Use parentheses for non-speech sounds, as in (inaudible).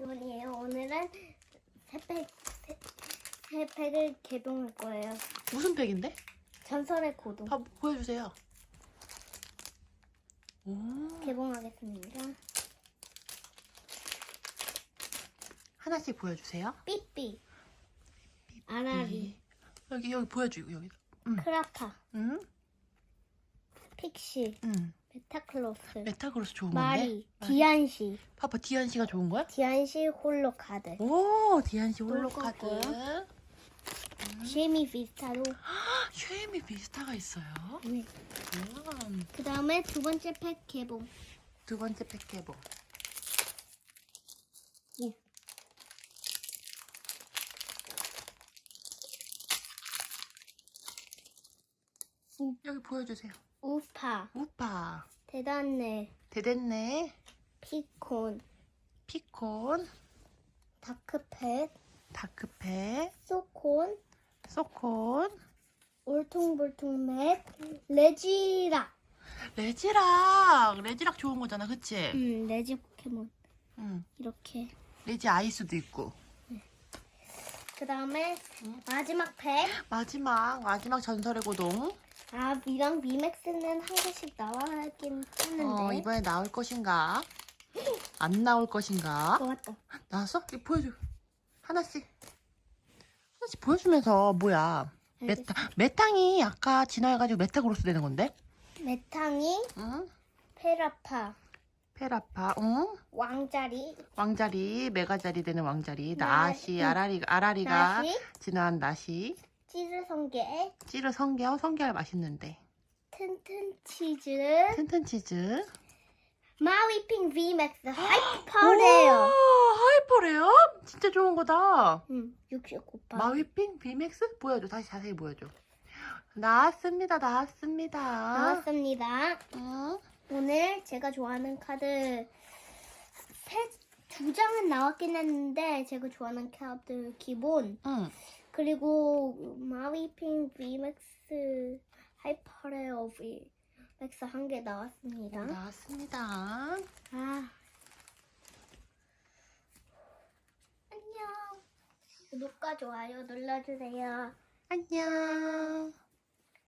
기분이에요. 오늘은 새 팩, 새, 새 팩을 개봉할 거예요. 무슨 팩인데? 전설의 고동 봐 보여주세요. 오. 개봉하겠습니다. 하나씩 보여주세요. 삐삐, 아라리, 여기 여기 보여주고 여기. 크라파, 응? 픽시, 응. 메타클로스, 메타그로스 좋은 건데. 마리, 디안시, 봐봐 디안 씨가 좋은 거야? 디안시 홀로 카드, 오 디안 씨 홀로 또 카드. 거고요. 쉐미 비스타로. (gasps) 쉐미 비스타가 있어요. 네. 음. 그 다음에 두 번째 팩 개봉. 두 번째 팩 개봉. 예. 여기 보여주세요. 우파, 우파, 대단네, 대됐네, 피콘, 피콘, 다크펫, 다크팩, 소콘, 소콘, 울퉁불퉁맵, 레지라. 레지락, 레지락 좋은 거잖아, 그치? 음, 레지 포켓몬. 응. 이렇게. 레지 아이스도 있고. 그 다음에 음. 마지막 팩. 마지막, 마지막 전설의 고동. 아, 미랑 미맥스는 한 개씩 나와야긴 했는데. 어, 이번에 나올 것인가? (laughs) 안 나올 것인가? 좋았다. 나왔어? 이거 보여줘. 하나씩. 하나씩 보여주면서, 뭐야. 알겠어. 메타, 메탕이 아까 진화해가지고 메타그로스 되는 건데? 메탕이, 응? 페라파, 페라파, 응? 왕자리, 왕자리, 메가자리 되는 왕자리, 나- 나시, 응. 아라리, 아라리가 나시, 진화한 나시, 찌르 성게, 찌르 성게하고 성게알 맛있는데, 튼튼 치즈, 튼튼 치즈. 마위핑 VMAX 하이퍼래요. 오, 하이퍼래요? 진짜 좋은 거다. 음, 69파. 마위핑 비맥스 보여줘. 다시 자세히 보여줘. 나왔습니다. 나왔습니다. 나왔습니다. 응? 오늘 제가 좋아하는 카드 두 장은 나왔긴 했는데 제가 좋아하는 카드 기본 응. 그리고 마위핑 VMAX 하이퍼레어 VMAX 한 개 나왔습니다. 나왔습니다. 아. 안녕. 구독과 좋아요 눌러주세요. 안녕.